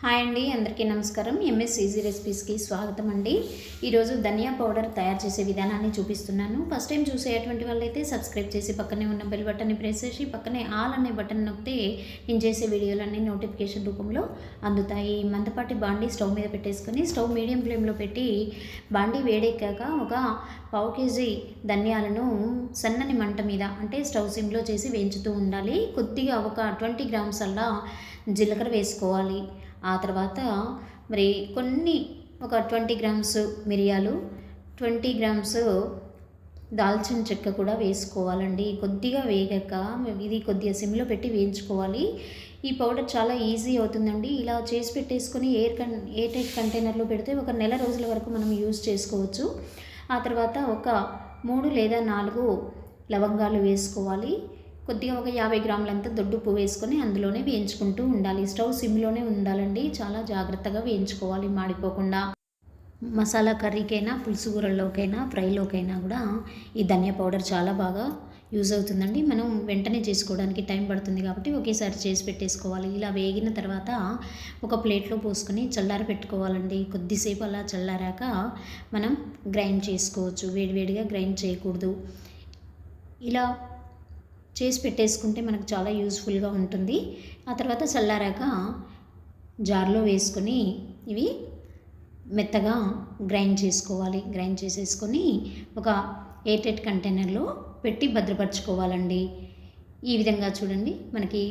Hi అండి అందరికీ నమస్కారం. ఎంఎస్ ఈజీ రెసిపీస్కి స్వాగతం అండి. ఈరోజు ధనియా పౌడర్ తయారు చేసే విధానాన్ని చూపిస్తున్నాను. ఫస్ట్ టైం చూసేటువంటి వాళ్ళైతే సబ్స్క్రైబ్ చేసి పక్కనే ఉన్న బెల్ బటన్ని ప్రెస్ చేసి పక్కనే ఆల్ అనే బటన్ నొక్కితే నేను చేసే వీడియోలన్నీ నోటిఫికేషన్ రూపంలో అందుతాయి. మందపాటి బాండీ స్టవ్ మీద పెట్టేసుకొని స్టవ్ మీడియం ఫ్లేమ్లో పెట్టి బాండీ వేడెక్కాక ఒక పావు కేజీ ధనియాలను సన్నని మంట మీద అంటే స్టవ్ సిమ్లో చేసి వేయించుతూ ఉండాలి. కొద్దిగా ఒక ట్వంటీ గ్రామ్స్ అలా జీలకర్ర వేసుకోవాలి. ఆ తర్వాత మరి కొన్ని ఒక ట్వంటీ గ్రామ్స్ మిరియాలు ట్వంటీ గ్రామ్స్ దాల్చిన చెక్క కూడా వేసుకోవాలండి. కొద్దిగా వేగాక ఇది కొద్దిగా సిమ్లో పెట్టి వేయించుకోవాలి. ఈ పౌడర్ చాలా ఈజీ అవుతుందండి. ఇలా చేసి పెట్టేసుకొని ఎయిర్ కన్ ఎయిర్ టైట్ కంటైనర్లో పెడితే ఒక నెల రోజుల వరకు మనం యూజ్ చేసుకోవచ్చు. ఆ తర్వాత ఒక మూడు లేదా నాలుగు లవంగాలు వేసుకోవాలి. కొద్దిగా ఒక యాభై గ్రాములంతా దొడ్డుప్పు వేసుకొని అందులోనే వేయించుకుంటూ ఉండాలి. స్టవ్ సిమ్లోనే ఉండాలండి. చాలా జాగ్రత్తగా వేయించుకోవాలి. మాడిపోకుండా మసాలా కర్రీకైనా పులుసు కూరల్లోకైనా ఫ్రైలోకైనా కూడా ఈ ధనియా పౌడర్ చాలా బాగా యూజ్ అవుతుందండి. మనం వెంటనే చేసుకోవడానికి టైం పడుతుంది కాబట్టి ఒకేసారి చేసి పెట్టేసుకోవాలి. ఇలా వేగిన తర్వాత ఒక ప్లేట్లో పోసుకొని చల్లార పెట్టుకోవాలండి. కొద్దిసేపు అలా చల్లారాక మనం గ్రైండ్ చేసుకోవచ్చు. వేడివేడిగా గ్రైండ్ చేయకూడదు. ఇలా చేసి పెట్టేసుకుంటే మనకు చాలా యూస్ఫుల్గా ఉంటుంది. ఆ తర్వాత చల్లారాక జార్లో వేసుకొని ఇవి మెత్తగా గ్రైండ్ చేసుకోవాలి. గ్రైండ్ చేసేసుకొని ఒక ఎయిటెడ్ కంటైనర్లో పెట్టి భద్రపరచుకోవాలండి. ఈ విధంగా చూడండి మనకి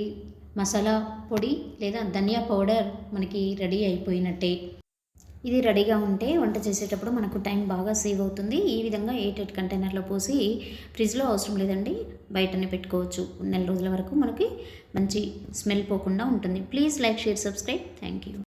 మసాలా పొడి లేదా ధనియా పౌడర్ మనకి రెడీ అయిపోయినట్టే. ఇది రెడీగా ఉంటే వంట చేసేటప్పుడు మనకు టైం బాగా సేవ్ అవుతుంది. ఈ విధంగా ఎయిట్ కంటైనర్లో పోసి ఫ్రిడ్జ్లో అవసరం లేదండి బయటనే పెట్టుకోవచ్చు. నెల రోజుల వరకు మనకి మంచి స్మెల్ పోకుండా ఉంటుంది. Please like share subscribe. Thank you